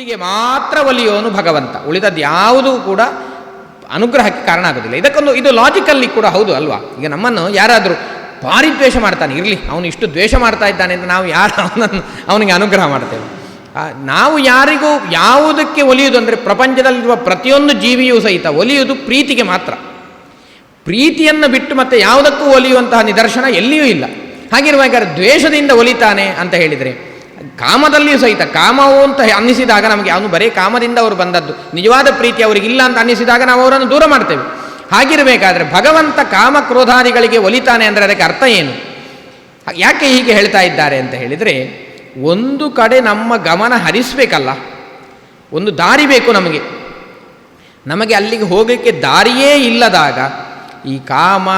ಭಕ್ತಿಗೆ ಮಾತ್ರ ಒಲಿಯೋನು ಭಗವಂತ ಉಳಿದದ್ದು ಯಾವುದೂ ಕೂಡ ಅನುಗ್ರಹಕ್ಕೆ ಕಾರಣ ಆಗೋದಿಲ್ಲ. ಇದಕ್ಕೊಂದು, ಇದು ಲಾಜಿಕಲ್ಲಿ ಕೂಡ ಹೌದು ಅಲ್ವಾ? ಈಗ ನಮ್ಮನ್ನು ಯಾರಾದರೂ ಭಾರಿ ದ್ವೇಷ ಮಾಡ್ತಾನೆ, ಇರಲಿ, ಅವನು ಇಷ್ಟು ದ್ವೇಷ ಮಾಡ್ತಾ ಇದ್ದಾನೆ ಅಂತ ನಾವು ಯಾರು, ಅವನನ್ನು, ಅವನಿಗೆ ಅನುಗ್ರಹ ಮಾಡ್ತೇವೆ. ನಾವು ಯಾರಿಗೂ ಯಾವುದಕ್ಕೆ ಒಲಿಯುವುದು ಅಂದರೆ ಪ್ರಪಂಚದಲ್ಲಿರುವ ಪ್ರತಿಯೊಂದು ಜೀವಿಯೂ ಸಹಿತ ಒಲಿಯುವುದು ಪ್ರೀತಿಗೆ ಮಾತ್ರ. ಪ್ರೀತಿಯನ್ನು ಬಿಟ್ಟು ಮತ್ತೆ ಯಾವುದಕ್ಕೂ ಒಲಿಯುವಂತಹ ನಿದರ್ಶನ ಎಲ್ಲಿಯೂ ಇಲ್ಲ. ಹಾಗಿರುವಾಗ ದ್ವೇಷದಿಂದ ಒಲಿತಾನೆ ಅಂತ ಹೇಳಿದರೆ ಕಾಮದಲ್ಲಿಯೂ ಸಹಿತ, ಕಾಮವು ಅಂತ ಅನ್ನಿಸಿದಾಗ ನಮಗೆ ಅವನು ಬರೀ ಕಾಮದಿಂದ ಅವರು ಬಂದದ್ದು. ನಿಜವಾದ ಪ್ರೀತಿ ಅವರಿಗಿಲ್ಲ ಅಂತ ಅನ್ನಿಸಿದಾಗ ನಾವು ಅವರನ್ನು ದೂರ ಮಾಡ್ತೇವೆ. ಹಾಗಿರಬೇಕಾದ್ರೆ ಭಗವಂತ ಕಾಮ ಕ್ರೋಧಾದಿಗಳಿಗೆ ಒಲಿತಾನೆ ಅಂದರೆ ಅದಕ್ಕೆ ಅರ್ಥ ಏನು? ಯಾಕೆ ಹೀಗೆ ಹೇಳ್ತಾ ಇದ್ದಾರೆ ಅಂತ ಹೇಳಿದರೆ, ಒಂದು ಕಡೆ ನಮ್ಮ ಗಮನ ಹರಿಸಬೇಕಲ್ಲ, ಒಂದು ದಾರಿ ಬೇಕು ನಮಗೆ. ನಮಗೆ ಅಲ್ಲಿಗೆ ಹೋಗಲಿಕ್ಕೆ ದಾರಿಯೇ ಇಲ್ಲದಾಗ ಈ ಕಾಮ,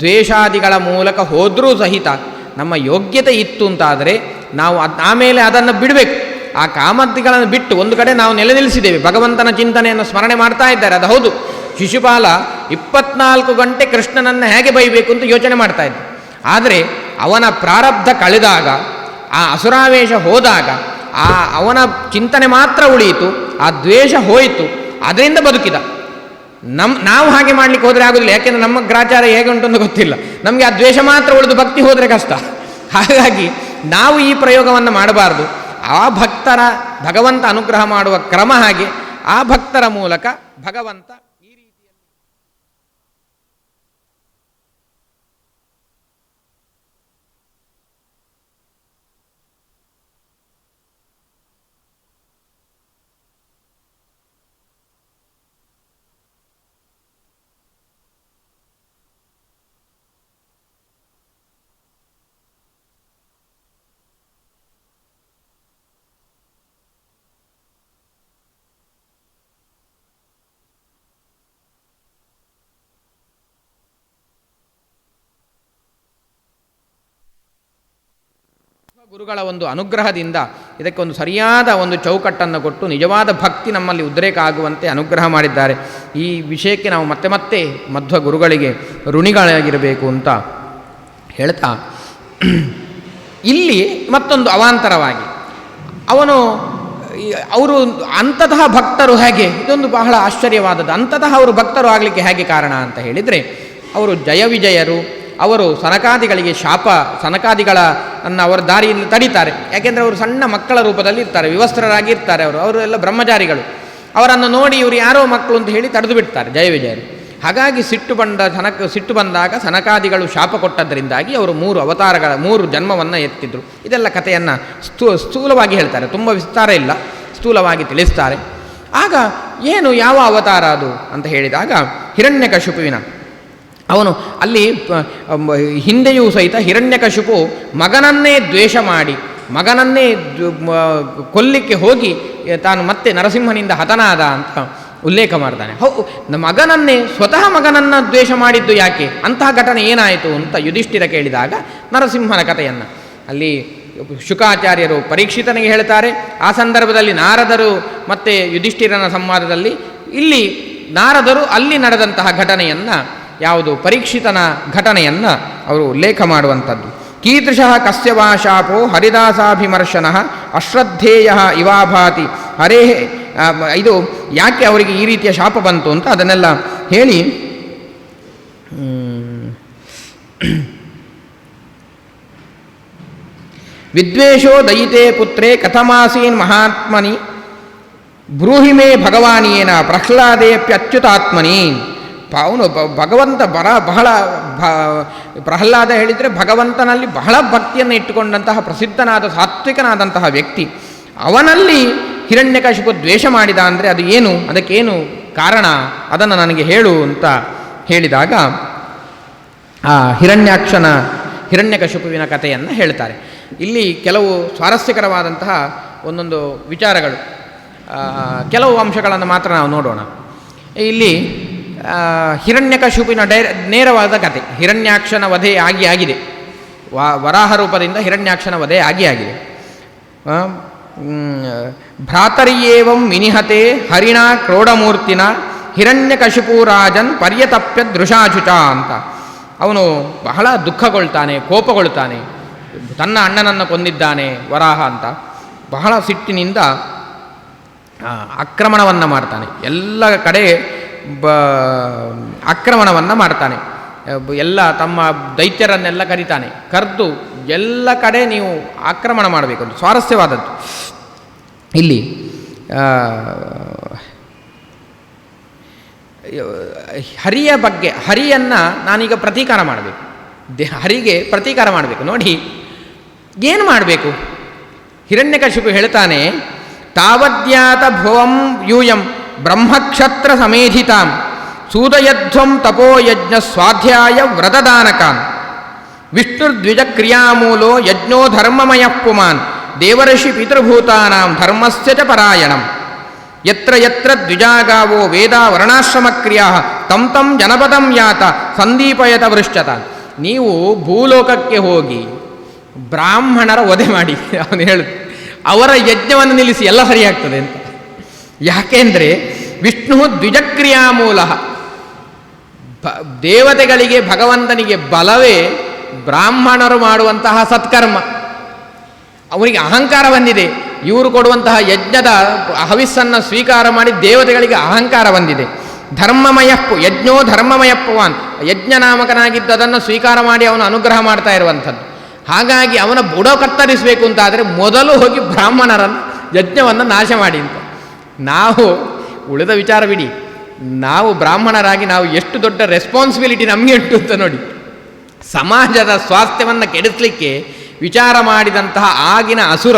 ದ್ವೇಷಾದಿಗಳ ಮೂಲಕ ಹೋದರೂ ಸಹಿತ ನಮ್ಮ ಯೋಗ್ಯತೆ ಇತ್ತು ಅಂತಾದರೆ ನಾವು ಅದು ಆಮೇಲೆ ಅದನ್ನು ಬಿಡಬೇಕು. ಆ ಕಾಮತಿಗಳನ್ನು ಬಿಟ್ಟು ಒಂದು ಕಡೆ ನಾವು ನೆಲೆ ನಿಲ್ಲಿಸಿದ್ದೇವೆ. ಭಗವಂತನ ಚಿಂತನೆಯನ್ನು ಸ್ಮರಣೆ ಮಾಡ್ತಾ ಇದ್ದಾರೆ. ಅದು ಹೌದು. ಶಿಶುಪಾಲ ಇಪ್ಪತ್ನಾಲ್ಕು ಗಂಟೆ ಕೃಷ್ಣನನ್ನು ಹೇಗೆ ಬೈಬೇಕು ಅಂತ ಯೋಚನೆ ಮಾಡ್ತಾ ಇದ್ದ. ಆದರೆ ಅವನ ಪ್ರಾರಬ್ಧ ಕಳೆದಾಗ, ಆ ಅಸುರಾವೇಶ ಹೋದಾಗ, ಆ ಅವನ ಚಿಂತನೆ ಮಾತ್ರ ಉಳಿಯಿತು. ಆ ದ್ವೇಷ ಹೋಯಿತು. ಅದರಿಂದ ಬದುಕಿದ. ನಮ್, ನಾವು ಹಾಗೆ ಮಾಡ್ಲಿಕ್ಕೆ ಹೋದರೆ ಆಗೋದಿಲ್ಲ. ಯಾಕೆಂದರೆ ನಮ್ಮ ಗ್ರಾಚಾರ ಹೇಗೆ ಉಂಟು ಅಂತ ಗೊತ್ತಿಲ್ಲ. ನಮಗೆ ಆ ದ್ವೇಷ ಮಾತ್ರ ಉಳಿದು ಭಕ್ತಿ ಹೋದರೆ ಕಷ್ಟ. ಹಾಗಾಗಿ ನಾವು ಈ ಪ್ರಯೋಗವನ್ನು ಮಾಡಬಾರದು. ಆ ಭಕ್ತರ ಭಗವಂತ ಅನುಗ್ರಹ ಮಾಡುವ ಕ್ರಮ ಹಾಗೆ ಆ ಭಕ್ತರ ಮೂಲಕ ಭಗವಂತ ಗುರುಗಳ ಒಂದು ಅನುಗ್ರಹದಿಂದ ಇದಕ್ಕೆ ಒಂದು ಸರಿಯಾದ ಒಂದು ಚೌಕಟ್ಟನ್ನು ಕೊಟ್ಟು ನಿಜವಾದ ಭಕ್ತಿ ನಮ್ಮಲ್ಲಿ ಉದ್ರೇಕ ಆಗುವಂತೆ ಅನುಗ್ರಹ ಮಾಡಿದ್ದಾರೆ. ಈ ವಿಷಯಕ್ಕೆ ನಾವು ಮತ್ತೆ ಮತ್ತೆ ಮಧ್ವ ಗುರುಗಳಿಗೆ ಋಣಿಗಳಾಗಿರಬೇಕು ಅಂತ ಹೇಳ್ತಾ, ಇಲ್ಲಿ ಮತ್ತೊಂದು ಅವಾಂತರವಾಗಿ ಅವನು, ಅವರು ಅಂತತಃ ಭಕ್ತರು ಹೇಗೆ? ಇದೊಂದು ಬಹಳ ಆಶ್ಚರ್ಯವಾದದ್ದು. ಅಂತತಃ ಅವರು ಭಕ್ತರು ಆಗಲಿಕ್ಕೆ ಹೇಗೆ ಕಾರಣ ಅಂತ ಹೇಳಿದರೆ, ಅವರು ಜಯ ವಿಜಯರು ಅವರು ಸನಕಾದಿಗಳಿಗೆ ಶಾಪ, ಸನಕಾದಿಗಳ ಅನ್ನು ಅವರ ದಾರಿಯಲ್ಲಿ ತಡೀತಾರೆ. ಯಾಕೆಂದರೆ ಅವರು ಸಣ್ಣ ಮಕ್ಕಳ ರೂಪದಲ್ಲಿ ಇರ್ತಾರೆ, ವಿವಸ್ತ್ರರಾಗಿ ಇರ್ತಾರೆ ಅವರು ಅವರು ಎಲ್ಲ ಬ್ರಹ್ಮಚಾರಿಗಳು. ಅವರನ್ನು ನೋಡಿ ಇವರು ಯಾರೋ ಮಕ್ಕಳು ಅಂತ ಹೇಳಿ ತಡೆದು ಬಿಡ್ತಾರೆ, ಜಯ ವಿಜಯರು. ಹಾಗಾಗಿ ಸಿಟ್ಟು ಬಂದ ಸನಕ, ಸಿಟ್ಟು ಬಂದಾಗ ಸನಕಾದಿಗಳು ಶಾಪ ಕೊಟ್ಟದ್ದರಿಂದಾಗಿ ಅವರು ಮೂರು ಅವತಾರಗಳ, ಮೂರು ಜನ್ಮವನ್ನು ಎತ್ತಿದ್ರು. ಇದೆಲ್ಲ ಕಥೆಯನ್ನು ಸ್ಥೂ, ಸ್ಥೂಲವಾಗಿ ಹೇಳ್ತಾರೆ, ತುಂಬ ವಿಸ್ತಾರ ಇಲ್ಲ, ಸ್ಥೂಲವಾಗಿ ತಿಳಿಸ್ತಾರೆ. ಆಗ ಏನು ಯಾವ ಅವತಾರ ಅದು ಅಂತ ಹೇಳಿದಾಗ ಹಿರಣ್ಯಕಶಿಪುವಿನ. ಅವನು ಅಲ್ಲಿ ಹಿಂದೆಯೂ ಸಹಿತ ಹಿರಣ್ಯಕಶಿಪು ಮಗನನ್ನೇ ದ್ವೇಷ ಮಾಡಿ, ಮಗನನ್ನೇ ಕೊಲ್ಲಿಕ್ಕೆ ಹೋಗಿ ತಾನು ಮತ್ತೆ ನರಸಿಂಹನಿಂದ ಹತನಾದ ಅಂತ ಉಲ್ಲೇಖ ಮಾಡ್ತಾನೆ ಹೌ ಮಗನನ್ನೇ, ಸ್ವತಃ ಮಗನನ್ನು ದ್ವೇಷ ಮಾಡಿದ್ದು ಯಾಕೆ? ಅಂತಹ ಘಟನೆ ಏನಾಯಿತು ಅಂತ ಯುಧಿಷ್ಠಿರ ಕೇಳಿದಾಗ ನರಸಿಂಹನ ಕಥೆಯನ್ನು. ಅಲ್ಲಿ ಶುಕಾಚಾರ್ಯರು ಪರೀಕ್ಷಿತನಿಗೆ ಹೇಳ್ತಾರೆ, ಆ ಸಂದರ್ಭದಲ್ಲಿ ನಾರದರು ಮತ್ತು ಯುಧಿಷ್ಠಿರನ ಸಂವಾದದಲ್ಲಿ ಇಲ್ಲಿ ನಾರದರು ಅಲ್ಲಿ ನಡೆದಂತಹ ಘಟನೆಯನ್ನು ಯಾವುದು ಪರೀಕ್ಷಿತನ ಘಟನೆಯನ್ನು ಅವರು ಉಲ್ಲೇಖ ಮಾಡುವಂಥದ್ದು. ಕೀದೃಶಃ ಕಸ್ಯವಾ ಶಾಪೋ ಹರಿದಾಸಾಭಿಮರ್ಶನ ಅಶ್ರದ್ಧೇಯ ಇವಾಭಾತಿ. ಹರೇ ಇದು ಯಾಕೆ ಅವರಿಗೆ ಈ ರೀತಿಯ ಶಾಪ ಬಂತು ಅಂತ ಅದನ್ನೆಲ್ಲ ಹೇಳಿ. ವಿದ್ವೇಷೋ ದಯಿತೆ ಪುತ್ರೇ ಕಥಮಾಸೀನ್ ಮಹಾತ್ಮನಿ. ಬ್ರೂಹಿಮೇ ಭಗವಾನಿಯೇನ ಪ್ರಹ್ಲಾದೇಪ್ಯಚ್ಯುತಾತ್ಮನಿ ಪ- ಅವನು ಭಗವಂತ ಬರ ಬಹಳ ಭ- ಪ್ರಹ್ಲಾದ ಹೇಳಿದರೆ ಭಗವಂತನಲ್ಲಿ ಬಹಳ ಭಕ್ತಿಯನ್ನು ಇಟ್ಟುಕೊಂಡಂತಹ ಪ್ರಸಿದ್ಧನಾದ ಸಾತ್ವಿಕನಾದಂತಹ ವ್ಯಕ್ತಿ. ಅವನಲ್ಲಿ ಹಿರಣ್ಯಕಶಿಪು ದ್ವೇಷ ಮಾಡಿದ ಅಂದರೆ ಅದು ಏನು? ಅದಕ್ಕೇನು ಕಾರಣ? ಅದನ್ನು ನನಗೆ ಹೇಳು ಅಂತ ಹೇಳಿದಾಗ ಆ ಹಿರಣ್ಯಾಕ್ಷನ ಹಿರಣ್ಯಕಶಿಪುವಿನ ಕಥೆಯನ್ನು ಹೇಳ್ತಾರೆ. ಇಲ್ಲಿ ಕೆಲವು ಸ್ವಾರಸ್ಯಕರವಾದಂತಹ ಒಂದೊಂದು ವಿಚಾರಗಳು. ಕೆಲವು ಅಂಶಗಳನ್ನು ಮಾತ್ರ ನಾವು ನೋಡೋಣ. ಇಲ್ಲಿ ಆ, ಹಿರಣ್ಯಕಶಿಪುವಿನ ಡೈ ನೇರವಾದ ಕತೆ. ಹಿರಣ್ಯಾಕ್ಷನ ವಧೆ ಆಗಿ ಆಗಿದೆ. ವಾ ವರಾಹ ರೂಪದಿಂದ ಹಿರಣ್ಯಾಕ್ಷನ ವಧೆ ಆಗಿ ಆಗಿದೆ. ಭ್ರಾತರಿಯೇವಂ ವಿನಿಹತೆ ಹರಿಣ ಕ್ರೋಢಮೂರ್ತಿನ ಹಿರಣ್ಯಕಶಿಪು ರಾಜನ್ ಪರ್ಯತಪ್ಯ ದೃಶಾಚುಚ ಅಂತ. ಅವನು ಬಹಳ ದುಃಖಗೊಳ್ತಾನೆ ಕೋಪಗೊಳ್ತಾನೆ. ತನ್ನ ಅಣ್ಣನನ್ನು ಕೊಂದಿದ್ದಾನೆ ವರಾಹ ಅಂತ. ಬಹಳ ಸಿಟ್ಟಿನಿಂದ ಆಕ್ರಮಣವನ್ನು ಮಾಡ್ತಾನೆ. ಎಲ್ಲ ಕಡೆ ಬ, ಆಕ್ರಮಣವನ್ನು ಮಾಡ್ತಾನೆ. ಎಲ್ಲ ತಮ್ಮ ದೈತ್ಯರನ್ನೆಲ್ಲ ಕರೀತಾನೆ. ಕರೆದು ಎಲ್ಲ ಕಡೆ ನೀವು ಆಕ್ರಮಣ ಮಾಡಬೇಕು ಸ್ವಾರಸ್ಯವಾದದ್ದು. ಇಲ್ಲಿ ಹರಿಯ ಬಗ್ಗೆ, ಹರಿಯನ್ನು ನಾನೀಗ ಪ್ರತೀಕಾರ ಮಾಡಬೇಕು. ದೇ, ಹರಿಗೆ ಪ್ರತೀಕಾರ ಮಾಡಬೇಕು. ನೋಡಿ, ಏನು ಮಾಡಬೇಕು? ಹಿರಣ್ಯಕಶಿಪು ಹೇಳ್ತಾನೆ, ತಾವದ್ಯಾತ ಭುವಂ ಯೂಯಂ ಬ್ರಹ್ಮಕ್ಷತ್ರ ಸಮೇಧಿತಾಂ ಸೂದಯಧ್ವಂ ತಪೋಯಜ್ಞ ಸ್ವಾಧ್ಯಾಯ ವ್ರತದಾನಕಾನ್ ವಿಷ್ಣುರ್ದ್ವಿಜ ಕ್ರಿಯಾಮೂಲೋ ಯಜ್ಞೋ ಧರ್ಮಮಯ ಪುಮಾನ್ ದೇವರ್ಷಿ ಪಿತೃಭೂತಾನಾಂ ಧರ್ಮಸ್ಯ ಚ ಪರಾಯಣಂ. ಯತ್ರ ಯತ್ರ ದ್ವಿಜಾಗಾವೋ ವೇದ ವರ್ಣಾಶ್ರಮಕ್ರಿಯಾ ತಂ ತಂ ಜನಪದಂ ಯಾತ ಸಂದೀಪಯತ ವೃಶ್ಚತ. ನೀವು ಭೂಲೋಕಕ್ಕೆ ಹೋಗಿ ಬ್ರಾಹ್ಮಣರ ವಧೆ ಮಾಡಿ, ಅವನು ಹೇಳಿ ಅವರ ಯಜ್ಞವನ್ನು ನಿಲ್ಲಿಸಿ ಎಲ್ಲ ಸರಿಯಾಗ್ತದೆ ಅಂತ. ಯಾಕೆಂದರೆ ವಿಷ್ಣು ದ್ವಿಜಕ್ರಿಯಾ ಮೂಲ ದೇವತೆಗಳಿಗೆ ಭಗವಂತನಿಗೆ ಬಲವೇ ಬ್ರಾಹ್ಮಣರು ಮಾಡುವಂತಹ ಸತ್ಕರ್ಮ. ಅವರಿಗೆ ಅಹಂಕಾರ ಬಂದಿದೆ. ಇವರು ಕೊಡುವಂತಹ ಯಜ್ಞದ ಹವಿಸ್ಸನ್ನು ಸ್ವೀಕಾರ ಮಾಡಿ ದೇವತೆಗಳಿಗೆ ಅಹಂಕಾರ ಬಂದಿದೆ. ಧರ್ಮಮಯಪ್ಪು ಯಜ್ಞೋ ಧರ್ಮಮಯ ಪವಾನ್. ಯಜ್ಞ ನಾಮಕನಾಗಿದ್ದು ಅದನ್ನು ಸ್ವೀಕಾರ ಮಾಡಿ ಅವನು ಅನುಗ್ರಹ ಮಾಡ್ತಾ ಇರುವಂಥದ್ದು. ಹಾಗಾಗಿ ಅವನ ಬುಡ ಕತ್ತರಿಸಬೇಕು ಅಂತಾದರೆ ಮೊದಲು ಹೋಗಿ ಬ್ರಾಹ್ಮಣರನ್ನು ಯಜ್ಞವನ್ನು ನಾಶ ಮಾಡಿ ಅಂತ. ನಾವು ಉಳಿದ ವಿಚಾರ ಬಿಡಿ. ನಾವು ಬ್ರಾಹ್ಮಣರಾಗಿ ನಾವು ಎಷ್ಟು ದೊಡ್ಡ ರೆಸ್ಪಾನ್ಸಿಬಿಲಿಟಿ ನಮಗೆ ಉಂಟು ಅಂತ ನೋಡಿ. ಸಮಾಜದ ಸ್ವಾಸ್ಥ್ಯವನ್ನು ಕೆಡಿಸಲಿಕ್ಕೆ ವಿಚಾರ ಮಾಡಿದಂತಹ ಆಗಿನ ಅಸುರ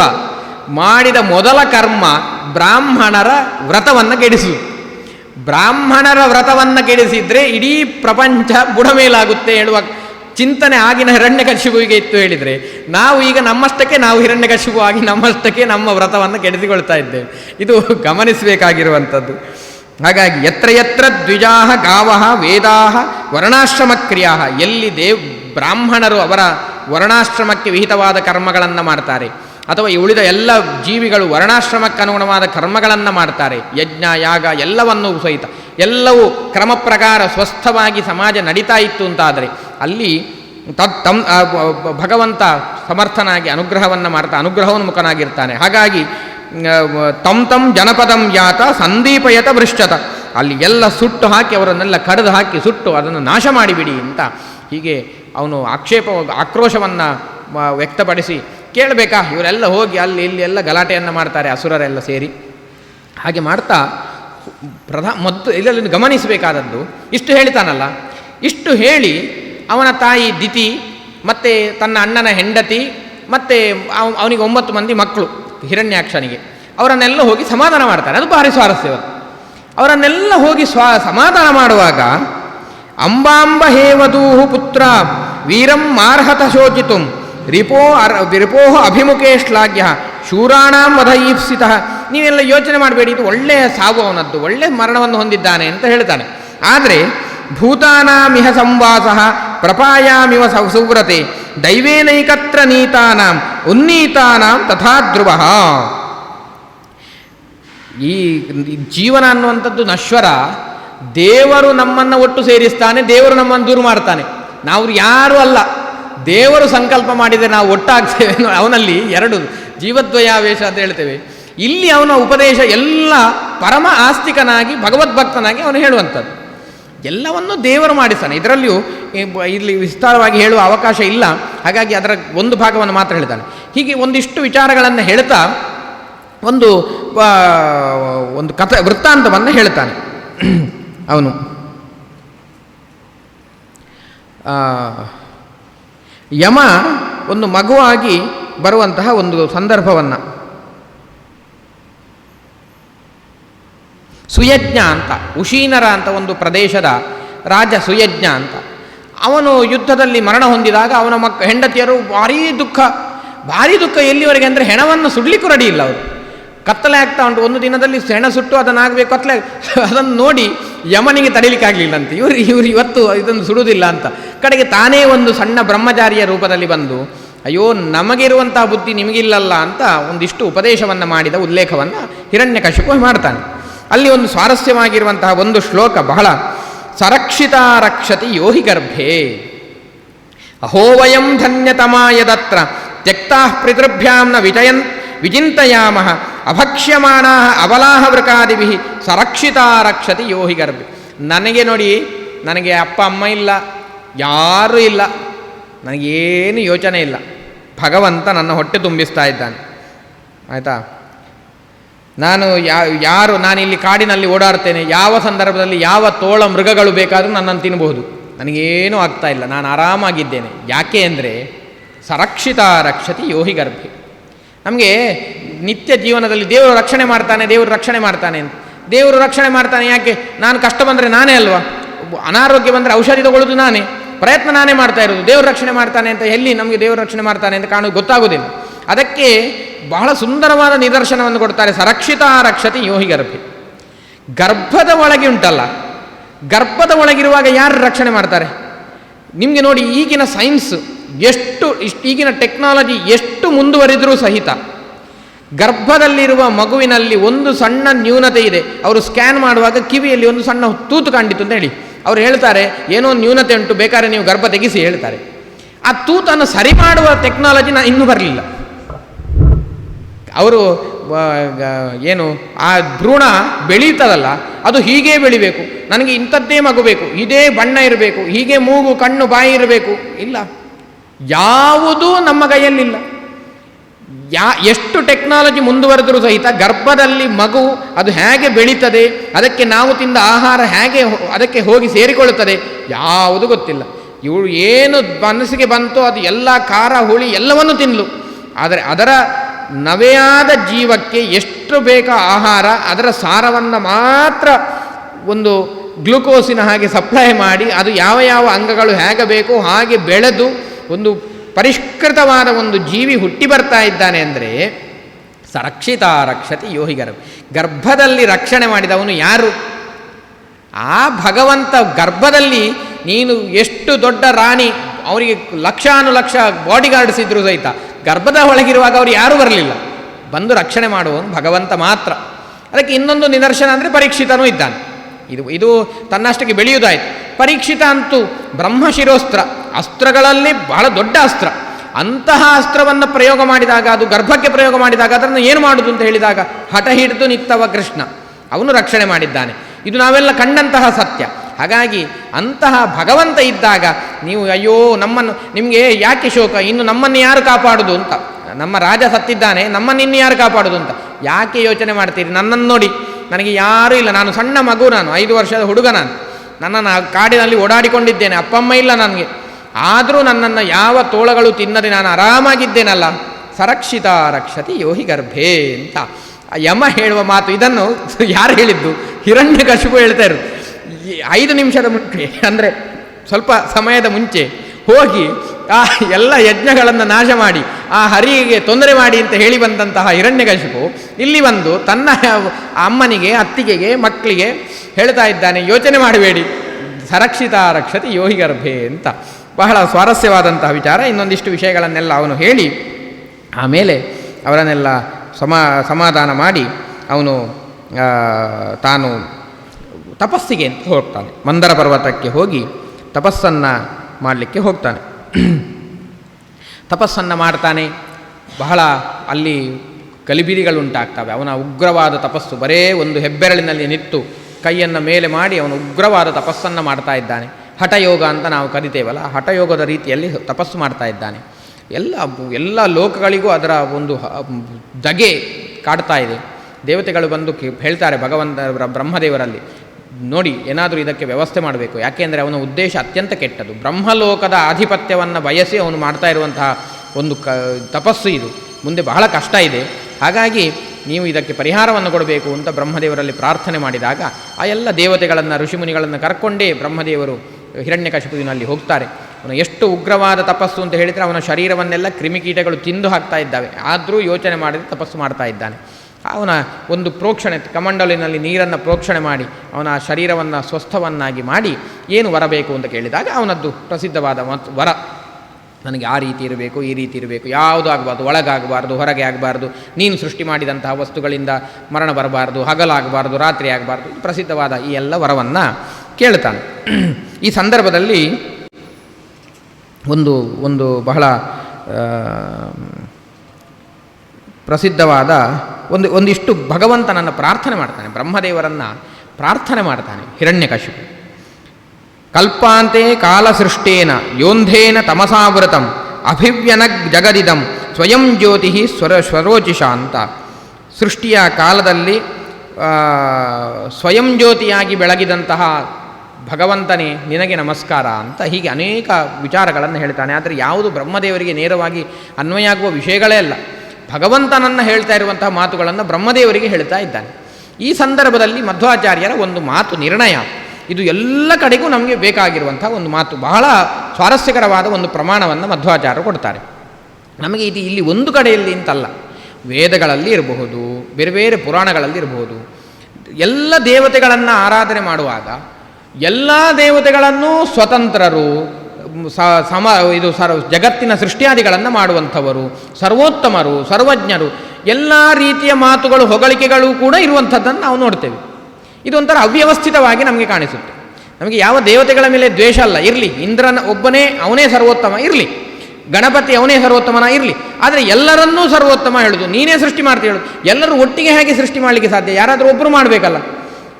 ಮಾಡಿದ ಮೊದಲ ಕರ್ಮ ಬ್ರಾಹ್ಮಣರ ವ್ರತವನ್ನು ಕೆಡಿಸು. ಬ್ರಾಹ್ಮಣರ ವ್ರತವನ್ನು ಕೆಡಿಸಿದರೆ ಇಡೀ ಪ್ರಪಂಚ ಬುಡಮೇಲಾಗುತ್ತೆ ಹೇಳುವ ಚಿಂತನೆ ಆಗಿನ ಹಿರಣ್ಯಕಶಿಪುವಿಗೆ ಇತ್ತು ಹೇಳಿದರೆ, ನಾವು ಈಗ ನಮ್ಮಷ್ಟಕ್ಕೆ ನಾವು ಹಿರಣ್ಯಕಶಿಪು ಆಗಿ ನಮ್ಮಷ್ಟಕ್ಕೆ ನಮ್ಮ ವ್ರತವನ್ನು ಕೆಡಿಸಿಕೊಳ್ತಾ ಇದ್ದೇವೆ. ಇದು ಗಮನಿಸಬೇಕಾಗಿರುವಂಥದ್ದು. ಹಾಗಾಗಿ ಎತ್ರ ಎತ್ರ ದ್ವಿಜಾ ಗಾವಹ ವೇದಾ ವರ್ಣಾಶ್ರಮ ಕ್ರಿಯಾ ಎಲ್ಲಿ ದೇವ್ ಬ್ರಾಹ್ಮಣರು ಅವರ ವರ್ಣಾಶ್ರಮಕ್ಕೆ ವಿಹಿತವಾದ ಕರ್ಮಗಳನ್ನು ಮಾಡ್ತಾರೆ, ಅಥವಾ ಈ ಉಳಿದ ಎಲ್ಲ ಜೀವಿಗಳು ವರ್ಣಾಶ್ರಮಕ್ಕೆ ಅನುಗುಣವಾದ ಕರ್ಮಗಳನ್ನು ಮಾಡ್ತಾರೆ, ಯಜ್ಞ, ಯಾಗ ಎಲ್ಲವನ್ನೂ ಸಹಿತ, ಎಲ್ಲವೂ ಕ್ರಮ ಪ್ರಕಾರ ಸ್ವಸ್ಥವಾಗಿ ಸಮಾಜ ನಡೀತಾ ಇತ್ತು ಅಂತಾದರೆ ಅಲ್ಲಿ ತತ್ ತಮ್ ಭಗವಂತ ಸಮರ್ಥನಾಗಿ ಅನುಗ್ರಹವನ್ನು ಮಾಡ್ತಾ ಅನುಗ್ರಹೋನ್ಮುಖನಾಗಿರ್ತಾನೆ ಹಾಗಾಗಿ ತಮ್ ತಮ್ ಜನಪದಂ ಯಾತ ಸಂದೀಪಯತ ವೃಶ್ಚತ. ಅಲ್ಲಿ ಎಲ್ಲ ಸುಟ್ಟು ಹಾಕಿ, ಅವರನ್ನೆಲ್ಲ ಕಡಿದು ಹಾಕಿ, ಸುಟ್ಟು ಅದನ್ನು ನಾಶ ಮಾಡಿಬಿಡಿ ಅಂತ ಹೀಗೆ ಅವನು ಆಕ್ಷೇಪ, ಆಕ್ರೋಶವನ್ನು ವ್ಯಕ್ತಪಡಿಸಿ ಕೇಳಬೇಕಾ? ಇವರೆಲ್ಲ ಹೋಗಿ ಅಲ್ಲಿ, ಇಲ್ಲಿ ಎಲ್ಲ ಗಲಾಟೆಯನ್ನು ಮಾಡ್ತಾರೆ, ಅಸುರರೆಲ್ಲ ಸೇರಿ. ಹಾಗೆ ಮಾಡ್ತಾ, ಪ್ರಧಾ, ಮೊದಲು ಇದರಲ್ಲಿ ಗಮನಿಸಬೇಕಾದದ್ದು, ಇಷ್ಟು ಹೇಳ್ತಾನಲ್ಲ. ಇಷ್ಟು ಹೇಳಿ ಅವನ ತಾಯಿ ದಿತಿ, ಮತ್ತು ತನ್ನ ಅಣ್ಣನ ಹೆಂಡತಿ, ಮತ್ತು ಅವ, ಅವನಿಗೆ ಒಂಬತ್ತು ಮಂದಿ ಮಕ್ಕಳು, ಹಿರಣ್ಯಾಕ್ಷನಿಗೆ. ಅವರನ್ನೆಲ್ಲ ಹೋಗಿ ಸಮಾಧಾನ ಮಾಡ್ತಾರೆ. ಅದು ಭಾರಿ ಸ್ವಾರಸ್ಯವರು ಅವರನ್ನೆಲ್ಲ ಹೋಗಿ ಸ್ವಾ, ಸಮಾಧಾನ ಮಾಡುವಾಗ, ಅಂಬಾಂಬ ಹೇವದೂಹು ಪುತ್ರ ವೀರಂ ಮಾರ್ಹತ ಶೋಚಿತು ರಿಪೋ ಅರ್, ರಿಪೋಹ ಅಭಿಮುಖೇ ಶ್ಲಾಘ್ಯ ಶೂರಾಣಾಂ ವಧಯೀಪ್ಸಿತ ನೀವೆಲ್ಲ ಯೋಚನೆ ಮಾಡಬೇಡಿ, ಇದು ಒಳ್ಳೆಯ ಸಾವು ಅವನದ್ದು ಒಳ್ಳೆಯ ಮರಣವನ್ನು ಹೊಂದಿದ್ದಾನೆ ಅಂತ ಹೇಳ್ತಾನೆ. ಆದರೆ ಭೂತಾನಾಮಿಹ ಸಂವಾಸ, ಪ್ರಪಾಯಾಮಿವ ಸುವ್ರತೆ, ದೈವೇನೈಕತ್ರ ನೀತಾನಾಂ, ಉನ್ನೀತಾನಾಂ ತಥಾ ಧ್ರುವ. ಈ ಜೀವನ ಅನ್ನುವಂಥದ್ದು ನಶ್ವರ. ದೇವರು ನಮ್ಮನ್ನು ಒಟ್ಟು ಸೇರಿಸ್ತಾನೆ, ದೇವರು ನಮ್ಮನ್ನು ದೂರ ಮಾಡ್ತಾನೆ. ನಾವು ಯಾರೂ ಅಲ್ಲ. ದೇವರು ಸಂಕಲ್ಪ ಮಾಡಿದರೆ ನಾವು ಒಟ್ಟಾಗ್ತೇವೆ ಅವನಲ್ಲಿ ಎರಡು ಜೀವದ್ವಯಾವೇಶ ಅಂತ ಹೇಳ್ತೇವೆ. ಇಲ್ಲಿ ಅವನ ಉಪದೇಶ ಎಲ್ಲ ಪರಮ ಆಸ್ತಿಕನಾಗಿ, ಭಗವದ್ಭಕ್ತನಾಗಿ ಅವನು ಹೇಳುವಂಥದ್ದು. ಎಲ್ಲವನ್ನೂ ದೇವರು ಮಾಡಿಸ್ತಾನೆ. ಇದರಲ್ಲಿಯೂ ಇಲ್ಲಿ ವಿಸ್ತಾರವಾಗಿ ಹೇಳುವ ಅವಕಾಶ ಇಲ್ಲ. ಹಾಗಾಗಿ ಅದರ ಒಂದು ಭಾಗವನ್ನು ಮಾತ್ರ ಹೇಳ್ತಾನೆ. ಹೀಗೆ ಒಂದಿಷ್ಟು ವಿಚಾರಗಳನ್ನು ಹೇಳ್ತಾ ಒಂದು ಒಂದು ಕಥ, ವೃತ್ತಾಂತವನ್ನು ಹೇಳ್ತಾನೆ. ಅವನು. ಯಮ ಒಂದು ಮಗುವಾಗಿ ಬರುವಂತಹ ಒಂದು ಸಂದರ್ಭವನ್ನು. ಸುಯಜ್ಞ ಅಂತ, ಉಶೀನರ ಅಂತ ಒಂದು ಪ್ರದೇಶದ ರಾಜ ಸುಯಜ್ಞ ಅಂತ. ಅವನು ಯುದ್ಧದಲ್ಲಿ ಮರಣ ಹೊಂದಿದಾಗ ಅವನ ಮಕ್ಕ ಹೆಂಡತಿಯರು ಭಾರೀ ದುಃಖ ಭಾರೀ ದುಃಖ ಎಲ್ಲಿವರೆಗೆ ಅಂದರೆ ಹೆಣವನ್ನು ಸುಡ್ಲಿಕ್ಕೂ ರೆಡಿ ಇಲ್ಲ ಅವರು. ಕತ್ತಲೆ ಆಗ್ತಾ ಉಂಟು, ಒಂದು ದಿನದಲ್ಲಿ ಹೆಣ ಸುಟ್ಟು ಅದನ್ನಾಗಬೇಕು ಕತ್ತಲೆ ಅದನ್ನು ನೋಡಿ ಯಮನಿಗೆ ತಡಿಲಿಕ್ಕಾಗಲಿಲ್ಲಂತೆ ಇವರು ಇವರು ಇವತ್ತು ಇದನ್ನು ಸುಡುವುದಿಲ್ಲ ಅಂತ. ಕಡೆಗೆ ತಾನೇ ಒಂದು ಸಣ್ಣ ಬ್ರಹ್ಮಚಾರಿಯ ರೂಪದಲ್ಲಿ ಬಂದು, ಅಯ್ಯೋ, ನಮಗಿರುವಂತಹ ಬುದ್ಧಿ ನಿಮಗಿಲ್ಲಲ್ಲ ಅಂತ ಒಂದಿಷ್ಟು ಉಪದೇಶವನ್ನು ಮಾಡಿದ, ಉಲ್ಲೇಖವನ್ನು ಹಿರಣ್ಯಕಶಿಪು ಮಾಡ್ತಾನೆ. ಅಲ್ಲಿ ಒಂದು ಸ್ವಾರಸ್ಯವಾಗಿರುವಂತಹ ಒಂದು ಶ್ಲೋಕ ಬಹಳ ಸರಕ್ಷಿತ ರಕ್ಷತಿ ಯೋಹಿ ಗರ್ಭೆ. ಅಹೋ ವಯಂ ಧನ್ಯತಮಾ ಯದತ್ರ ಪಿತೃಭ್ಯಾಂ ನ ವಿಜಯನ್ ವಿಚಿಂತಯಾಮಃ ಅಭಕ್ಷ್ಯಮಾಣ ಅವಲಾಹ ವೃಕಾದಿಭಿ ಸರಕ್ಷಿತ ರಕ್ಷತಿ ಯೋಹಿ ಗರ್ಭೆ. ನನಗೆ ನೋಡಿ, ನನಗೆ ಅಪ್ಪ ಅಮ್ಮ ಇಲ್ಲ, ಯಾರೂ ಇಲ್ಲ, ನನಗೇನು ಯೋಚನೆ ಇಲ್ಲ. ಭಗವಂತ ನನ್ನ ಹೊಟ್ಟೆ ತುಂಬಿಸ್ತಾ ಇದ್ದಾನೆ. ಆಯಿತಾ? ನಾನು ಯಾ, ಯಾರು ನಾನು ಇಲ್ಲಿ ಕಾಡಿನಲ್ಲಿ ಓಡಾಡ್ತೇನೆ ಯಾವ ಸಂದರ್ಭದಲ್ಲಿ ಯಾವ ತೋಳ ಮೃಗಗಳು ಬೇಕಾದರೂ ನನ್ನನ್ನು ತಿನ್ನಬಹುದು ನನಗೇನೂ ಆಗ್ತಾ ಇಲ್ಲ, ನಾನು ಆರಾಮಾಗಿದ್ದೇನೆ. ಯಾಕೆ ಅಂದರೆ, ಸರಕ್ಷಿತ ರಕ್ಷತಿ ಯೋಹಿ ಗರ್ಭೆ. ನಮಗೆ ನಿತ್ಯ ಜೀವನದಲ್ಲಿ ದೇವರು ರಕ್ಷಣೆ ಮಾಡ್ತಾನೆ, ದೇವರು ರಕ್ಷಣೆ ಮಾಡ್ತಾನೆ ಅಂತ. ದೇವರು ರಕ್ಷಣೆ ಮಾಡ್ತಾನೆ, ಯಾಕೆ? ನಾನು ಕಷ್ಟ ಬಂದರೆ ನಾನೇ ಅಲ್ವಾ? ಅನಾರೋಗ್ಯ ಬಂದರೆ ಔಷಧಿ ತಗೊಳ್ಳೋದು ನಾನೇ. ಪ್ರಯತ್ನ ನಾನೇ ಮಾಡ್ತಾ ಇರೋದು, ದೇವರು ರಕ್ಷಣೆ ಮಾಡ್ತಾನೆ ಅಂತ, ಎಲ್ಲಿ ನಮಗೆ ದೇವರು ರಕ್ಷಣೆ ಮಾಡ್ತಾನೆ ಅಂತ ಕಾಣೋದು ಗೊತ್ತಾಗೋದಿಲ್ಲ ಅದಕ್ಕೆ ಬಹಳ ಸುಂದರವಾದ ನಿದರ್ಶನವನ್ನು ಕೊಡ್ತಾರೆ ಸರಕ್ಷಿತ ರಕ್ಷತೆ ಯೋಹಿ ಗರ್ಭಿ. ಗರ್ಭದ ಒಳಗೆ ಉಂಟಲ್ಲ, ಗರ್ಭದ ಒಳಗಿರುವಾಗ ಯಾರು ರಕ್ಷಣೆ ಮಾಡ್ತಾರೆ? ನಿಮಗೆ ನೋಡಿ ಈಗಿನ ಸೈನ್ಸ್ ಎಷ್ಟು ಈಗಿನ ಟೆಕ್ನಾಲಜಿ ಎಷ್ಟು ಮುಂದುವರಿದರೂ ಸಹಿತ ಗರ್ಭದಲ್ಲಿರುವ ಮಗುವಿನಲ್ಲಿ ಒಂದು ಸಣ್ಣ ನ್ಯೂನತೆ ಇದೆ. ಅವರು ಸ್ಕ್ಯಾನ್ ಮಾಡುವಾಗ ಕಿವಿಯಲ್ಲಿ ಒಂದು ಸಣ್ಣ ತೂತು ಕಂಡಿತು ಅಂತ ಹೇಳಿ. ಅವ್ರು ಹೇಳ್ತಾರೆ, ಏನೋ ನ್ಯೂನತೆ ಉಂಟು, ಬೇಕಾದ್ರೆ ನೀವು ಗರ್ಭ ತೆಗೆಸಿ ಹೇಳ್ತಾರೆ. ಆ ತೂತನ್ನು ಸರಿ ಮಾಡುವ ಟೆಕ್ನಾಲಜಿ ನಾ ಇನ್ನೂ ಬರಲಿಲ್ಲ. ಅವರು ಏನು, ಆ ಭ್ರೂಣ ಬೆಳೀತದಲ್ಲ, ಅದು ಹೀಗೇ ಬೆಳಿಬೇಕು. ನನಗೆ ಇಂಥದ್ದೇ ಮಗು ಬೇಕು ಇದೇ ಬಣ್ಣ ಇರಬೇಕು. ಹೀಗೆ ಮೂಗು, ಕಣ್ಣು, ಬಾಯಿ ಇರಬೇಕು. ಇಲ್ಲ. ಯಾವುದೂ ನಮ್ಮ ಕೈಯಲ್ಲಿಲ್ಲ. ಯಾ, ಎಷ್ಟು ಟೆಕ್ನಾಲಜಿ ಮುಂದುವರೆದರೂ ಸಹಿತ ಗರ್ಭದಲ್ಲಿ ಮಗು ಅದು ಹೇಗೆ ಬೆಳೀತದೆ, ಅದಕ್ಕೆ ನಾವು ತಿಂದ ಆಹಾರ ಹೇಗೆ ಅದಕ್ಕೆ ಹೋಗಿ ಸೇರಿಕೊಳ್ಳುತ್ತದೆ, ಯಾವುದು ಗೊತ್ತಿಲ್ಲ. ಇವಳು ಏನು ಮನಸ್ಸಿಗೆ ಬಂತೋ ಅದು ಎಲ್ಲ ಖಾರ, ಹುಳಿ ಎಲ್ಲವನ್ನು ತಿನ್ನಲು ಆದರೆ ಅದರ ನವೆಯಾದ ಜೀವಕ್ಕೆ ಎಷ್ಟು ಬೇಕೋ ಆಹಾರ, ಅದರ ಸಾರವನ್ನು ಮಾತ್ರ ಒಂದು ಗ್ಲುಕೋಸಿನ ಹಾಗೆ ಸಪ್ಲೈ ಮಾಡಿ, ಅದು ಯಾವ ಯಾವ ಅಂಗಗಳು ಹೇಗೆ ಬೇಕೋ ಹಾಗೆ ಬೆಳೆದು ಒಂದು ಪರಿಷ್ಕೃತವಾದ ಒಂದು ಜೀವಿ ಹುಟ್ಟಿ ಬರ್ತಾ ಇದ್ದಾನೆ ಅಂದರೆ ಸರಕ್ಷಿತ ರಕ್ಷತಿ ಗರ್ಭ ಗರ್ಭದಲ್ಲಿ ರಕ್ಷಣೆ ಮಾಡಿದವನು ಯಾರು? ಆ ಭಗವಂತ ಗರ್ಭದಲ್ಲಿ ನೀನು ಎಷ್ಟು ದೊಡ್ಡ ರಾಣಿ, ಅವರಿಗೆ ಲಕ್ಷಾನು ಲಕ್ಷ ಬಾಡಿಗಾರ್ಡ್ಸ್ ಇದ್ದರೂ ಸಹಿತ. ಗರ್ಭದ ಒಳಗಿರುವಾಗ ಅವರು ಯಾರೂ ಬರಲಿಲ್ಲ. ಬಂದು ರಕ್ಷಣೆ ಮಾಡುವವನು ಭಗವಂತ ಮಾತ್ರ. ಅದಕ್ಕೆ ಇನ್ನೊಂದು ನಿದರ್ಶನ ಅಂದರೆ ಪರೀಕ್ಷಿತನೂ ಇದ್ದಾನೆ. ಇದು ಇದು ತನ್ನಷ್ಟಕ್ಕೆ ಬೆಳೆಯುವುದಾಯಿತು. ಪರೀಕ್ಷಿತ ಅಂತೂ ಬ್ರಹ್ಮಶಿರೋಸ್ತ್ರ ಅಸ್ತ್ರಗಳಲ್ಲಿ ಬಹಳ ದೊಡ್ಡ ಅಸ್ತ್ರ. ಅಂತಹ ಅಸ್ತ್ರವನ್ನು ಪ್ರಯೋಗ ಮಾಡಿದಾಗ, ಅದು ಗರ್ಭಕ್ಕೆ ಪ್ರಯೋಗ ಮಾಡಿದಾಗ ಅದನ್ನು ಏನು ಮಾಡುದು ಅಂತ ಹೇಳಿದಾಗ ಹಠ ಹಿಡಿದು ನಿತ್ತವ ಕೃಷ್ಣ. ಅವನು ರಕ್ಷಣೆ ಮಾಡಿದ್ದಾನೆ. ಇದು ನಾವೆಲ್ಲ ಕಂಡಂತಹ ಸತ್ಯ. ಹಾಗಾಗಿ ಅಂತಹ ಭಗವಂತ ಇದ್ದಾಗ ನೀವು ಅಯ್ಯೋ ನಮ್ಮನ್ನು, ನಿಮಗೆ ಯಾಕೆ ಶೋಕ? ಇನ್ನು ನಮ್ಮನ್ನು ಯಾರು ಕಾಪಾಡೋದು ಅಂತ. ನಮ್ಮ ರಾಜ ಸತ್ತಿದ್ದಾನೆ, ನಮ್ಮನ್ನು ಇನ್ನು ಯಾರು ಕಾಪಾಡುದು ಅಂತ. ಯಾಕೆ ಯೋಚನೆ ಮಾಡ್ತೀರಿ? ನನ್ನನ್ನು ನೋಡಿ. ನನಗೆ ಯಾರೂ ಇಲ್ಲ. ನಾನು ಸಣ್ಣ ಮಗು ನಾನು, ಐದು ವರ್ಷದ ಹುಡುಗ ನಾನು. ನನ್ನನ್ನು ಕಾಡಿನಲ್ಲಿ ಓಡಾಡಿಕೊಂಡಿದ್ದೇನೆ. ಅಪ್ಪಮ್ಮ ಇಲ್ಲ ನನಗೆ. ಆದರೂ ನನ್ನನ್ನು ಯಾವ ತೋಳಗಳು ತಿನ್ನದೆ ನಾನು ಆರಾಮಾಗಿದ್ದೇನಲ್ಲ. ಸರಕ್ಷಿತ ರಕ್ಷತಿ ಯೋಹಿ ಗರ್ಭೆ ಅಂತ. ಯಮ ಹೇಳುವ ಮಾತು ಇದನ್ನು ಯಾರು ಹೇಳಿದ್ದು? ಹಿರಣ್ಯ ಕಶುಪು ಹೇಳ್ತಾ ಇರು ಐದು ನಿಮಿಷದ ಮುಂಚೆ ಅಂದರೆ ಸ್ವಲ್ಪ ಸಮಯದ ಮುಂಚೆ ಹೋಗಿ ಆ ಎಲ್ಲ ಯಜ್ಞಗಳನ್ನು ನಾಶ ಮಾಡಿ, ಆ ಹರಿಗೆ ತೊಂದರೆ ಮಾಡಿ ಅಂತ ಹೇಳಿ ಬಂದಂತಹ ಹಿರಣ್ಯಕಶಿಪು ಇಲ್ಲಿ ಬಂದು ತನ್ನ ಅಮ್ಮನಿಗೆ, ಅತ್ತಿಗೆಗೆ, ಮಕ್ಕಳಿಗೆ ಹೇಳ್ತಾ ಇದ್ದಾನೆ, ಯೋಚನೆ ಮಾಡಬೇಡಿ. ಸರಕ್ಷಿತ ರಕ್ಷತಿ ಯೋಹಿ ಗರ್ಭೆ ಅಂತ. ಬಹಳ ಸ್ವಾರಸ್ಯವಾದಂತಹ ವಿಚಾರ. ಇನ್ನೊಂದಿಷ್ಟು ವಿಷಯಗಳನ್ನೆಲ್ಲ ಅವನು ಹೇಳಿ, ಆಮೇಲೆ ಅವರನ್ನೆಲ್ಲ ಸಮಾ, ಸಮಾಧಾನ ಮಾಡಿ ಅವನು ತಾನು ತಪಸ್ಸಿಗೆ ಅಂತ ಹೋಗ್ತಾನೆ. ಮಂದರ ಪರ್ವತಕ್ಕೆ ಹೋಗಿ ತಪಸ್ಸನ್ನು ಮಾಡಲಿಕ್ಕೆ ಹೋಗ್ತಾನೆ. ತಪಸ್ಸನ್ನು ಮಾಡ್ತಾನೆ. ಬಹಳ ಅಲ್ಲಿ ಗಲಿಬಿಲಿಗಳುಂಟಾಗ್ತವೆ. ಅವನ ಉಗ್ರವಾದ ತಪಸ್ಸು ಬರೇ ಒಂದು ಹೆಬ್ಬೆರಳಿನಲ್ಲಿ ನಿಂತು ಕೈಯನ್ನು ಮೇಲೆ ಮಾಡಿ ಅವನು ಉಗ್ರವಾದ ತಪಸ್ಸನ್ನು ಮಾಡ್ತಾ ಇದ್ದಾನೆ. ಹಠಯೋಗ ಅಂತ ನಾವು ಕರಿತೇವಲ್ಲ, ಹಠಯೋಗದ ರೀತಿಯಲ್ಲಿ ತಪಸ್ಸು ಮಾಡ್ತಾ ಇದ್ದಾನೆ. ಎಲ್ಲ ಎಲ್ಲ ಲೋಕಗಳಿಗೂ ಅದರ ಒಂದು ಜಗೆ ಕಾಡ್ತಾ ಇದೆ. ದೇವತೆಗಳು ಬಂದು ಹೇಳ್ತಾರೆ ಭಗವಂತ ಬ್ರ- ಬ್ರಹ್ಮದೇವರಲ್ಲಿ ನೋಡಿ, ಏನಾದರೂ ಇದಕ್ಕೆ ವ್ಯವಸ್ಥೆ ಮಾಡಬೇಕು. ಯಾಕೆಂದರೆ ಅವನ ಉದ್ದೇಶ ಅತ್ಯಂತ ಕೆಟ್ಟದು ಬ್ರಹ್ಮಲೋಕದ ಆಧಿಪತ್ಯವನ್ನು ಬಯಸಿ ಅವನು ಮಾಡ್ತಾ ಇರುವಂತಹ ಒಂದು ಕ, ತಪಸ್ಸು ಇದು. ಮುಂದೆ ಬಹಳ ಕಷ್ಟ ಇದೆ. ಹಾಗಾಗಿ ನೀವು ಇದಕ್ಕೆ ಪರಿಹಾರವನ್ನು ಕೊಡಬೇಕು ಅಂತ ಬ್ರಹ್ಮದೇವರಲ್ಲಿ ಪ್ರಾರ್ಥನೆ ಮಾಡಿದಾಗ ಆ ಎಲ್ಲ ದೇವತೆಗಳನ್ನು, ಋಷಿಮುನಿಗಳನ್ನು ಕರ್ಕೊಂಡೇ ಬ್ರಹ್ಮದೇವರು ಹಿರಣ್ಯಕಶಿಪುವಿನಲ್ಲಿ ಹೋಗ್ತಾರೆ. ಅವನು ಎಷ್ಟು ಉಗ್ರವಾದ ತಪಸ್ಸು ಅಂತ ಹೇಳಿದರೆ ಅವನ ಶರೀರವನ್ನೆಲ್ಲ ಕ್ರಿಮಿಕೀಟಗಳು ತಿಂದು ಹಾಕ್ತಾ ಇದ್ದಾವೆ. ಆದರೂ ಯೋಚನೆ ಮಾಡಿದರೆ ತಪಸ್ಸು ಮಾಡ್ತಾ ಇದ್ದಾನೆ. ಅವನ ಒಂದು ಪ್ರೋಕ್ಷಣೆ, ಕಮಂಡಲಿನಲ್ಲಿ ನೀರನ್ನು ಪ್ರೋಕ್ಷಣೆ ಮಾಡಿ, ಅವನ ಶರೀರವನ್ನು ಸ್ವಸ್ಥವನ್ನಾಗಿ ಮಾಡಿ ಏನು ವರಬೇಕು ಅಂತ ಕೇಳಿದಾಗ ಅವನದ್ದು ಪ್ರಸಿದ್ಧವಾದ ವರ. ನನಗೆ ಆ ರೀತಿ ಇರಬೇಕು, ಈ ರೀತಿ ಇರಬೇಕು ಯಾವುದು ಆಗಬಾರ್ದು ಒಳಗಾಗಬಾರ್ದು, ಹೊರಗೆ ಆಗಬಾರ್ದು, ನೀನು ಸೃಷ್ಟಿ ಮಾಡಿದಂತಹ ವಸ್ತುಗಳಿಂದ ಮರಣ ಬರಬಾರ್ದು, ಹಗಲಾಗಬಾರ್ದು, ರಾತ್ರಿ ಆಗಬಾರ್ದು ಪ್ರಸಿದ್ಧವಾದ ಈ ಎಲ್ಲ ವರವನ್ನು ಕೇಳ್ತಾನೆ. ಈ ಸಂದರ್ಭದಲ್ಲಿ ಒಂದು ಒಂದು ಬಹಳ ಪ್ರಸಿದ್ಧವಾದ ಒಂದು, ಒಂದಿಷ್ಟು ಭಗವಂತನನ್ನು ಪ್ರಾರ್ಥನೆ ಮಾಡ್ತಾನೆ, ಬ್ರಹ್ಮದೇವರನ್ನು ಪ್ರಾರ್ಥನೆ ಮಾಡ್ತಾನೆ ಹಿರಣ್ಯಕಶಿಪು ಕಲ್ಪಾಂತೆ ಕಾಲಸೃಷ್ಟೇನ ಯೋಂಧೇನ ತಮಸಾವೃತಂ ಅಭಿವ್ಯನ ಜಗದಿದಂ, ಸ್ವಯಂ ಜ್ಯೋತಿ ಸ್ವರ ಸ್ವರೋಚಿಷ ಅಂತ ಸೃಷ್ಟಿಯ ಕಾಲದಲ್ಲಿ ಸ್ವಯಂ ಜ್ಯೋತಿಯಾಗಿ ಬೆಳಗಿದಂತಹ ಭಗವಂತನೇ ನಿನಗೆ ನಮಸ್ಕಾರ ಅಂತ ಹೀಗೆ ಅನೇಕ ವಿಚಾರಗಳನ್ನು ಹೇಳ್ತಾನೆ. ಆದರೆ ಯಾವುದು ಬ್ರಹ್ಮದೇವರಿಗೆ ನೇರವಾಗಿ ಅನ್ವಯ ಆಗುವ ವಿಷಯಗಳೇ ಅಲ್ಲ. ಭಗವಂತನನ್ನು ಹೇಳ್ತಾ ಇರುವಂತಹ ಮಾತುಗಳನ್ನು ಬ್ರಹ್ಮದೇವರಿಗೆ ಹೇಳ್ತಾ ಇದ್ದಾನೆ. ಈ ಸಂದರ್ಭದಲ್ಲಿ ಮಧ್ವಾಚಾರ್ಯರ ಒಂದು ಮಾತು ನಿರ್ಣಯ. ಇದು ಎಲ್ಲ ಕಡೆಗೂ ನಮಗೆ ಬೇಕಾಗಿರುವಂಥ ಒಂದು ಮಾತು. ಬಹಳ ಸ್ವಾರಸ್ಯಕರವಾದ ಒಂದು ಪ್ರಮಾಣವನ್ನು ಮಧ್ವಾಚಾರ್ಯರು ಕೊಡ್ತಾರೆ. ನಮಗೆ ಇದು ಇಲ್ಲಿ ಒಂದು ಕಡೆಯಲ್ಲಿ ಅಂತಲ್ಲ. ವೇದಗಳಲ್ಲಿ ಇರಬಹುದು, ಬೇರೆ ಬೇರೆ ಪುರಾಣಗಳಲ್ಲಿ ಇರಬಹುದು. ಎಲ್ಲ ದೇವತೆಗಳನ್ನು ಆರಾಧನೆ ಮಾಡುವಾಗ, ಎಲ್ಲ ದೇವತೆಗಳನ್ನು ಸ್ವತಂತ್ರರು ಸಮ, ಇದು ಸರ್, ಜಗತ್ತಿನ ಸೃಷ್ಟಿಯಾದಿಗಳನ್ನು ಮಾಡುವಂಥವರು, ಸರ್ವೋತ್ತಮರು, ಸರ್ವಜ್ಞರು, ಎಲ್ಲ ರೀತಿಯ ಮಾತುಗಳು, ಹೊಗಳಿಕೆಗಳು ಕೂಡ ಇರುವಂಥದ್ದನ್ನು ನಾವು ನೋಡ್ತೇವೆ. ಇದೊಂಥರ ಅವ್ಯವಸ್ಥಿತವಾಗಿ ನಮಗೆ ಕಾಣಿಸುತ್ತೆ. ನಮಗೆ ಯಾವ ದೇವತೆಗಳ ಮೇಲೆ ದ್ವೇಷ ಅಲ್ಲ, ಇರಲಿ. ಇಂದ್ರನ ಒಬ್ಬನೇ, ಅವನೇ ಸರ್ವೋತ್ತಮ, ಇರಲಿ. ಗಣಪತಿ ಅವನೇ ಸರ್ವೋತ್ತಮನ, ಇರಲಿ. ಆದರೆ ಎಲ್ಲರನ್ನೂ ಸರ್ವೋತ್ತಮ ಹೇಳೋದು, ನೀನೇ ಸೃಷ್ಟಿ ಮಾಡ್ತೀಯ ಹೇಳೋದು. ಎಲ್ಲರೂ ಒಟ್ಟಿಗೆ ಹೇಗೆ ಸೃಷ್ಟಿ ಮಾಡಲಿಕ್ಕೆ ಸಾಧ್ಯ? ಯಾರಾದರೂ ಒಬ್ಬರು ಮಾಡಬೇಕಲ್ಲ.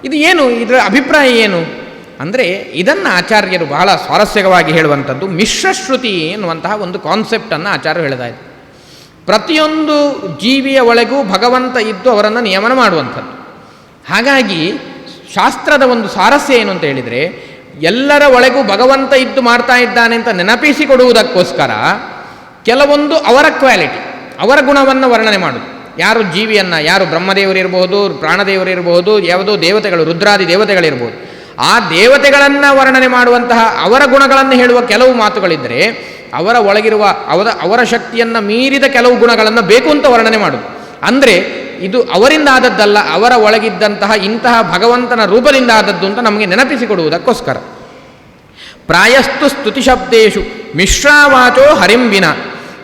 ಇದು ಏನು? ಇದರ ಅಭಿಪ್ರಾಯ ಏನು? ಅಂದರೆ ಇದನ್ನು ಆಚಾರ್ಯರು ಬಹಳ ಸ್ವಾರಸ್ಯಕವಾಗಿ ಹೇಳುವಂಥದ್ದು ಮಿಶ್ರಶ್ರುತಿ ಎನ್ನುವಂತಹ ಒಂದು ಕಾನ್ಸೆಪ್ಟನ್ನು ಆಚಾರ್ಯರು ಹೇಳ್ತಾ ಇದ್ದಾರೆ ಪ್ರತಿಯೊಂದು ಜೀವಿಯ ಒಳಗೂ ಭಗವಂತ ಇದ್ದು ಅವರನ್ನು ನಿಯಮನ ಮಾಡುವಂಥದ್ದು. ಹಾಗಾಗಿ ಶಾಸ್ತ್ರದ ಒಂದು ಸ್ವಾರಸ್ಯ ಏನು ಅಂತ ಹೇಳಿದರೆ, ಎಲ್ಲರ ಒಳಗೂ ಭಗವಂತ ಇದ್ದು ಮಾಡ್ತಾ ಇದ್ದಾನೆ ಅಂತ ನೆನಪಿಸಿಕೊಡುವುದಕ್ಕೋಸ್ಕರ ಕೆಲವೊಂದು ಅವರ ಕ್ವಾಲಿಟಿ, ಅವರ ಗುಣವನ್ನು ವರ್ಣನೆ ಮಾಡುದು. ಯಾರು ಜೀವಿಯನ್ನು, ಯಾರು ಬ್ರಹ್ಮದೇವರಿರ್ಬೋದು ಪ್ರಾಣದೇವರಿರ್ಬೋದು ಯಾವುದೋ ದೇವತೆಗಳು, ರುದ್ರಾದಿ ದೇವತೆಗಳಿರ್ಬೋದು ಆ ದೇವತೆಗಳನ್ನು ವರ್ಣನೆ ಮಾಡುವಂತಹ ಅವರ ಗುಣಗಳನ್ನು ಹೇಳುವ ಕೆಲವು ಮಾತುಗಳಿದ್ದರೆ ಅವರ ಒಳಗಿರುವ ಅವರ ಅವರ ಶಕ್ತಿಯನ್ನು ಮೀರಿದ ಕೆಲವು ಗುಣಗಳನ್ನು ಬೇಕು ಅಂತ ವರ್ಣನೆ ಮಾಡುದು. ಅಂದರೆ, ಇದು ಅವರಿಂದ ಆದದ್ದಲ್ಲ ಅವರ ಒಳಗಿದ್ದಂತಹ ಇಂತಹ ಭಗವಂತನ ರೂಪದಿಂದ ಆದದ್ದು ಅಂತ ನಮಗೆ ನೆನಪಿಸಿಕೊಡುವುದಕ್ಕೋಸ್ಕರ. ಪ್ರಾಯಸ್ತು ಸ್ತುತಿಶಬ್ದೇಶು ಮಿಶ್ರಾವಾಚೋ ಹರಿಂಬಿನ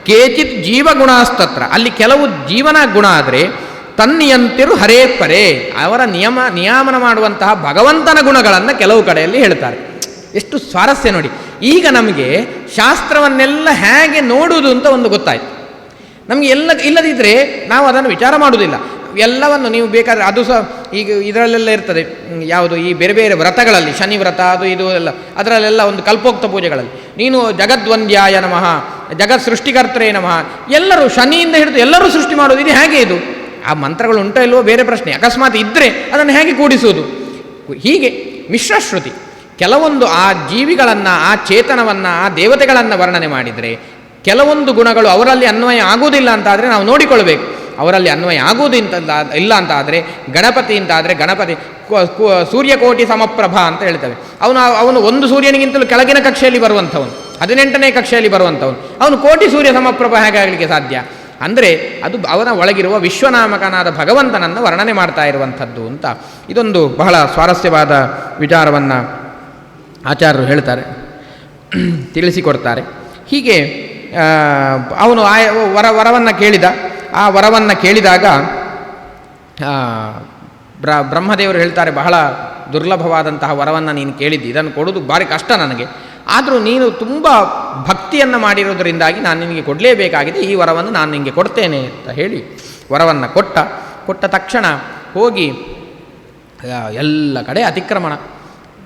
ಕೇಚಿತ್ ಜೀವಗುಣಾಸ್ತತ್ರ. ಅಲ್ಲಿ ಕೆಲವು ಜೀವನ ಗುಣ ಆದರೆ ತನ್ನಿಯಂತಿರು ಹರೇ ಪರೇ. ಅವರ ನಿಯಮ, ನಿಯಾಮನ ಮಾಡುವಂತಹ ಭಗವಂತನ ಗುಣಗಳನ್ನು ಕೆಲವು ಕಡೆಯಲ್ಲಿ ಹೇಳ್ತಾರೆ. ಎಷ್ಟು ಸ್ವಾರಸ್ಯ ನೋಡಿ. ಈಗ ನಮಗೆ ಶಾಸ್ತ್ರವನ್ನೆಲ್ಲ ಹೇಗೆ ನೋಡುವುದು ಅಂತ ಒಂದು ಗೊತ್ತಾಯ್ತು. ನಮಗೆ ಎಲ್ಲ ಇಲ್ಲದಿದ್ದರೆ ನಾವು ಅದನ್ನು ವಿಚಾರ ಮಾಡುವುದಿಲ್ಲ. ಎಲ್ಲವನ್ನು ನೀವು ಬೇಕಾದರೆ ಅದು ಸಹ ಈಗ ಇದರಲ್ಲೆಲ್ಲ ಇರ್ತದೆ. ಯಾವುದು ಈ ಬೇರೆ ಬೇರೆ ವ್ರತಗಳಲ್ಲಿ, ಶನಿ ವ್ರತ, ಅದು ಇದು ಎಲ್ಲ ಅದರಲ್ಲೆಲ್ಲ ಒಂದು ಕಲ್ಪೋಕ್ತ ಪೂಜೆಗಳಲ್ಲಿ. ನೀನು ಜಗದ್ವಂದ್ಯಾಯ ನಮಃ ಜಗತ್ ಸೃಷ್ಟಿಕರ್ತರೇ ನಮಃ. ಎಲ್ಲರೂ ಶನಿಯಿಂದ ಹಿಡಿದು ಎಲ್ಲರೂ ಸೃಷ್ಟಿ ಮಾಡೋದು ಇದು ಹೇಗೆ ಇದು? ಆ ಮಂತ್ರಗಳು ಉಂಟೋ ಇಲ್ವೋ ಬೇರೆ ಪ್ರಶ್ನೆ. ಅಕಸ್ಮಾತ್ ಇದ್ದರೆ ಅದನ್ನು ಹೇಗೆ ಕೂಡಿಸುವುದು? ಹೀಗೆ ಮಿಶ್ರಶ್ರುತಿ. ಕೆಲವೊಂದು ಆ ಜೀವಿಗಳನ್ನು, ಆ ಚೇತನವನ್ನು, ಆ ದೇವತೆಗಳನ್ನು ವರ್ಣನೆ ಮಾಡಿದರೆ, ಕೆಲವೊಂದು ಗುಣಗಳು ಅವರಲ್ಲಿ ಅನ್ವಯ ಆಗುವುದಿಲ್ಲ ಅಂತಾದರೆ ನಾವು ನೋಡಿಕೊಳ್ಬೇಕು. ಅವರಲ್ಲಿ ಅನ್ವಯ ಆಗುವುದಿಂತ ಇಲ್ಲ ಅಂತ ಆದರೆ ಗಣಪತಿ ಅಂತ ಆದರೆ ಗಣಪತಿ ಸೂರ್ಯಕೋಟಿ ಸಮಪ್ರಭ ಅಂತ ಹೇಳ್ತವೆ. ಅವನು ಅವನು ಒಂದು ಸೂರ್ಯನಿಗಿಂತಲೂ ಕೆಳಗಿನ ಕಕ್ಷೆಯಲ್ಲಿ ಬರುವಂಥವನು, ಹದಿನೆಂಟನೇ ಕಕ್ಷೆಯಲ್ಲಿ ಬರುವಂಥವನು. ಅವನು ಕೋಟಿ ಸೂರ್ಯ ಸಮಪ್ರಭ ಹೇಗಾಗಲಿಕ್ಕೆ ಸಾಧ್ಯ? ಅಂದರೆ ಅದು ಅವನ ಒಳಗಿರುವ ವಿಶ್ವನಾಮಕನಾದ ಭಗವಂತನನ್ನು ವರ್ಣನೆ ಮಾಡ್ತಾ ಇರುವಂಥದ್ದು ಅಂತ. ಇದೊಂದು ಬಹಳ ಸ್ವಾರಸ್ಯವಾದ ವಿಚಾರವನ್ನು ಆಚಾರ್ಯರು ಹೇಳ್ತಾರೆ, ತಿಳಿಸಿಕೊಡ್ತಾರೆ. ಹೀಗೆ ಅವನು ಆ ವರ, ವರವನ್ನು ಕೇಳಿದ. ಆ ವರವನ್ನು ಕೇಳಿದಾಗ ಬ್ರ, ಬ್ರಹ್ಮದೇವರು ಹೇಳ್ತಾರೆ, ಬಹಳ ದುರ್ಲಭವಾದಂತಹ ವರವನ್ನು ನೀನು ಕೇಳಿದ್ದಿ, ಇದನ್ನು ಕೊಡೋದು ಭಾರಿ ಕಷ್ಟ ನನಗೆ. ಆದರೂ ನೀನು ತುಂಬ ಭಕ್ತಿಯನ್ನು ಮಾಡಿರೋದರಿಂದಾಗಿ ನಾನು ನಿನಗೆ ಕೊಡಲೇಬೇಕಾಗಿದೆ, ಈ ವರವನ್ನು ನಾನು ನಿನಗೆ ಕೊಡ್ತೇನೆ ಅಂತ ಹೇಳಿ ವರವನ್ನು ಕೊಟ್ಟ. ಕೊಟ್ಟ ತಕ್ಷಣ ಹೋಗಿ ಎಲ್ಲ ಕಡೆ ಅತಿಕ್ರಮಣ.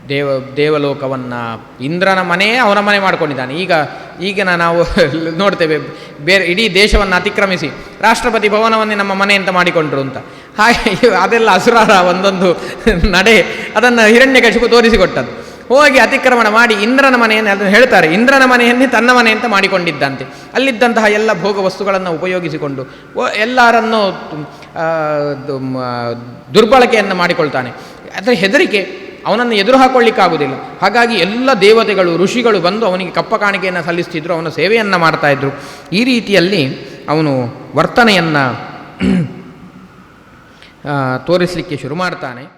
ದೇವ, ದೇವಲೋಕವನ್ನು ಇಂದ್ರನ ಮನೆಯೇ ಅವನ ಮನೆ ಮಾಡ್ಕೊಂಡಿದ್ದಾನೆ. ಈಗ, ಈಗಿನ ನಾವು ನೋಡ್ತೇವೆ, ಬೇರೆ ಇಡೀ ದೇಶವನ್ನು ಅತಿಕ್ರಮಿಸಿ ರಾಷ್ಟ್ರಪತಿ ಭವನವನ್ನೇ ನಮ್ಮ ಮನೆ ಅಂತ ಮಾಡಿಕೊಂಡ್ರು ಅಂತ. ಹಾಗೆ ಅದೆಲ್ಲ ಅಸುರರ ಒಂದೊಂದು ನಡೆ, ಅದನ್ನು ಹಿರಣ್ಯಕಶಿಪು ತೋರಿಸಿಕೊಟ್ಟದ್ದು. ಹೋಗಿ ಅತಿಕ್ರಮಣ ಮಾಡಿ ಇಂದ್ರನ ಮನೆಯನ್ನು ಅದನ್ನು ಹೇಳ್ತಾರೆ, ಇಂದ್ರನ ಮನೆಯನ್ನೇ ತನ್ನ ಮನೆ ಅಂತ ಮಾಡಿಕೊಂಡಿದ್ದಂತೆ. ಅಲ್ಲಿದ್ದಂತಹ ಎಲ್ಲ ಭೋಗ ವಸ್ತುಗಳನ್ನು ಉಪಯೋಗಿಸಿಕೊಂಡು ಎಲ್ಲರನ್ನೂ ದುರ್ಬಳಕೆಯನ್ನು ಮಾಡಿಕೊಳ್ತಾನೆ. ಅದರ ಹೆದರಿಕೆ, ಅವನನ್ನು ಎದುರು ಹಾಕೊಳ್ಳಿಕ್ಕಾಗುವುದಿಲ್ಲ ಹಾಗಾಗಿ ಎಲ್ಲ ದೇವತೆಗಳು, ಋಷಿಗಳು ಬಂದು ಅವನಿಗೆ ಕಪ್ಪ ಕಾಣಿಕೆಯನ್ನು ಸಲ್ಲಿಸ್ತಿದ್ರು, ಅವನ ಸೇವೆಯನ್ನು ಮಾಡ್ತಾ ಇದ್ರು ಈ ರೀತಿಯಲ್ಲಿ ಅವನು ವರ್ತನೆಯನ್ನು ತೋರಿಸಲಿಕ್ಕೆ ಶುರು ಮಾಡ್ತಾನೆ.